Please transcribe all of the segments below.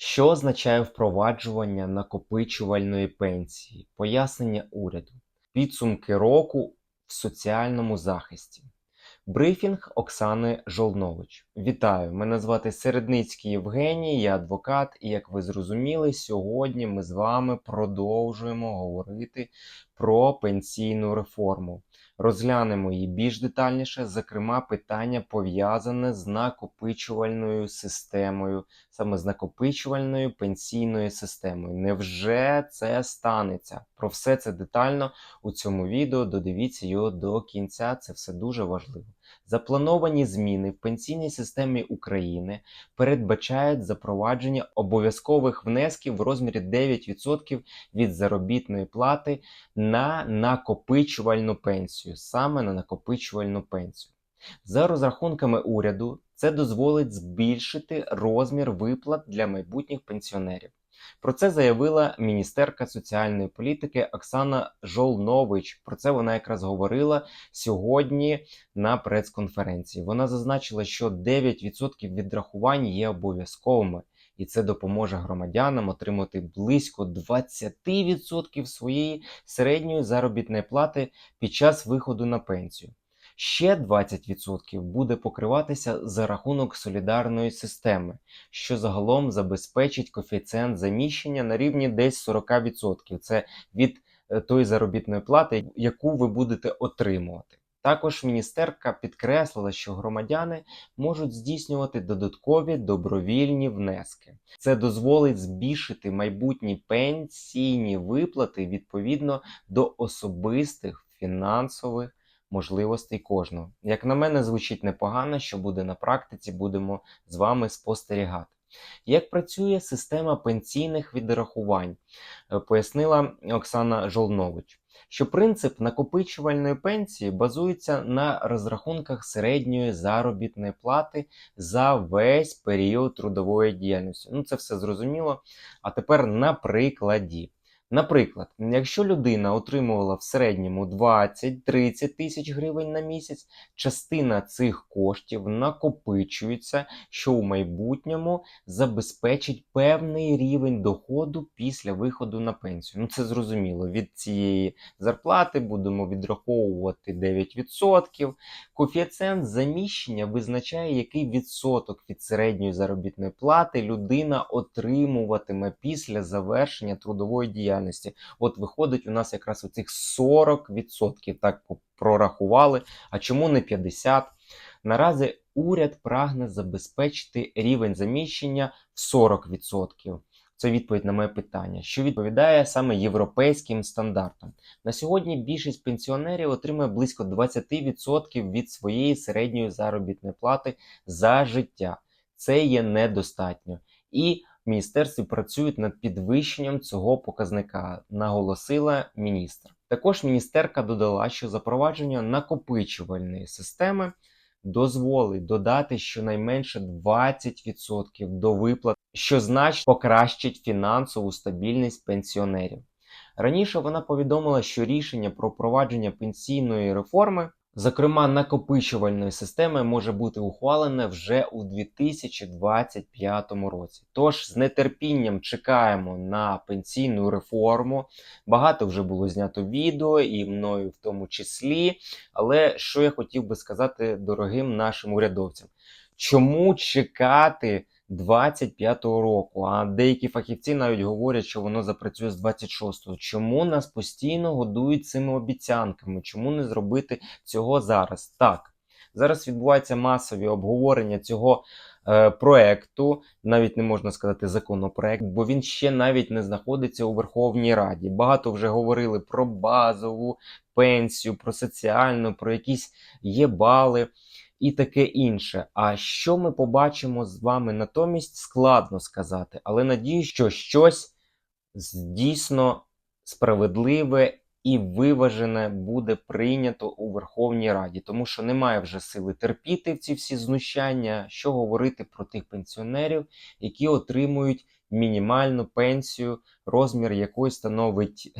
Що означає впроваджування накопичувальної пенсії? Пояснення уряду. Підсумки року в соціальному захисті. Брифінг Оксани Жолнович. Вітаю! Мене звати Середницький Євгеній, я адвокат, і як ви зрозуміли, сьогодні ми з вами продовжуємо говорити про пенсійну реформу. Розглянемо її більш детальніше, зокрема, питання пов'язане з накопичувальною системою, саме з накопичувальною пенсійною системою. Невже це станеться? Про все це детально у цьому відео. Додивіться його до кінця. Це все дуже важливо. Заплановані зміни в пенсійній системі України передбачають запровадження обов'язкових внесків в розмірі 9% від заробітної плати на накопичувальну пенсію, саме на накопичувальну пенсію. За розрахунками уряду, це дозволить збільшити розмір виплат для майбутніх пенсіонерів. Про це заявила міністерка соціальної політики Оксана Жолнович. Про це вона якраз говорила сьогодні на прес-конференції. Вона зазначила, що 9% відрахувань є обов'язковими, і це допоможе громадянам отримати близько 20% своєї середньої заробітної плати під час виходу на пенсію. Ще 20% буде покриватися за рахунок солідарної системи, що загалом забезпечить коефіцієнт заміщення на рівні десь 40%. Це від е, тої заробітної плати, яку ви будете отримувати. Також міністерка підкреслила, що громадяни можуть здійснювати додаткові добровільні внески. Це дозволить збільшити майбутні пенсійні виплати відповідно до особистих фінансових можливостей кожного. Як на мене, звучить непогано, що буде на практиці, будемо з вами спостерігати. Як працює система пенсійних відрахувань, е, пояснила Оксана Жолнович, що принцип накопичувальної пенсії базується на розрахунках середньої заробітної плати за весь період трудової діяльності. Ну, це все зрозуміло. А тепер на прикладі. Наприклад, якщо людина отримувала в середньому 20-30 тисяч гривень на місяць, частина цих коштів накопичується, що у майбутньому забезпечить певний рівень доходу після виходу на пенсію. Ну це зрозуміло. Від цієї зарплати будемо відраховувати 9%. Коефіцієнт заміщення визначає, який відсоток від середньої заробітної плати людина отримуватиме після завершення трудової діяльності діяльності. От виходить, у нас якраз оцих 40% так прорахували. А чому не 50%? Наразі уряд прагне забезпечити рівень заміщення в 40%. Це відповідь на моє питання, що відповідає саме європейським стандартам. На сьогодні більшість пенсіонерів отримує близько 20% від своєї середньої заробітної плати за життя. Це є недостатньо. І міністерстві працюють над підвищенням цього показника, наголосила міністр. Також міністерка додала, що запровадження накопичувальної системи дозволить додати щонайменше 20% до виплат, що значно покращить фінансову стабільність пенсіонерів. Раніше вона повідомила, що рішення про впровадження пенсійної реформи Зокрема, накопичувальної системи може бути ухвалене вже у 2025 році. Тож з нетерпінням чекаємо на пенсійну реформу. Багато вже було знято відео, і мною в тому числі. Але що я хотів би сказати дорогим нашим урядовцям? Чому чекати? 25-го року, а деякі фахівці навіть говорять, що воно запрацює з 26-го. Чому нас постійно годують цими обіцянками? Чому не зробити цього зараз? Так, зараз відбуваються масові обговорення цього е, проекту, навіть не можна сказати законопроект, бо він ще навіть не знаходиться у Верховній Раді. Багато вже говорили про базову пенсію, про соціальну, про якісь є бали і таке інше. А що ми побачимо з вами натомість, складно сказати, але надію, що щось дійсно справедливе і виважене буде прийнято у Верховній Раді, тому що немає вже сили терпіти ці всі знущання, що говорити про тих пенсіонерів, які отримують мінімальну пенсію, розмір якої становить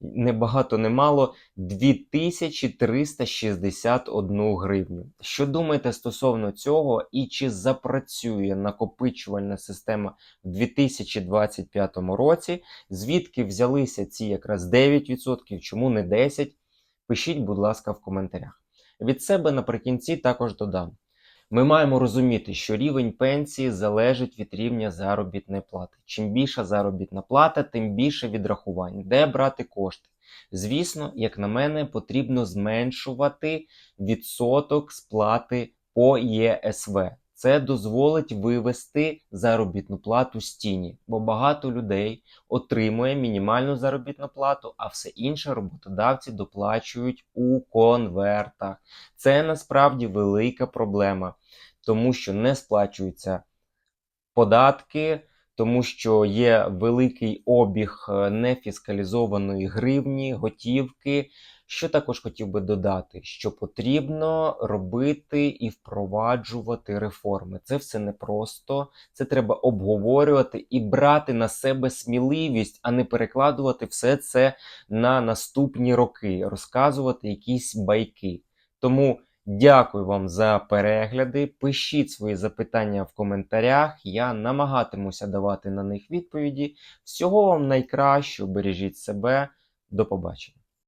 не багато не мало 2361 гривню. Що думаєте стосовно цього і чи запрацює накопичувальна система в 2025 році? Звідки взялися ці якраз 9%, чому не 10%? Пишіть, будь ласка, в коментарях. Від себе наприкінці також додам. Ми маємо розуміти, що рівень пенсії залежить від рівня заробітної плати. Чим більша заробітна плата, тим більше відрахувань. Де брати кошти? Звісно, як на мене, потрібно зменшувати відсоток сплати по ЄСВ. Це дозволить вивести заробітну плату з тіні, бо багато людей отримує мінімальну заробітну плату, а все інше роботодавці доплачують у конвертах. Це насправді велика проблема, тому що не сплачуються податки, тому що є великий обіг е, нефіскалізованої гривні, готівки. Що також хотів би додати, що потрібно робити і впроваджувати реформи. Це все непросто, це треба обговорювати і брати на себе сміливість, а не перекладувати все це на наступні роки, розказувати якісь байки. Тому дякую вам за перегляди. Пишіть свої запитання в коментарях. Я намагатимуся давати на них відповіді. Всього вам найкращого, бережіть себе. До побачення.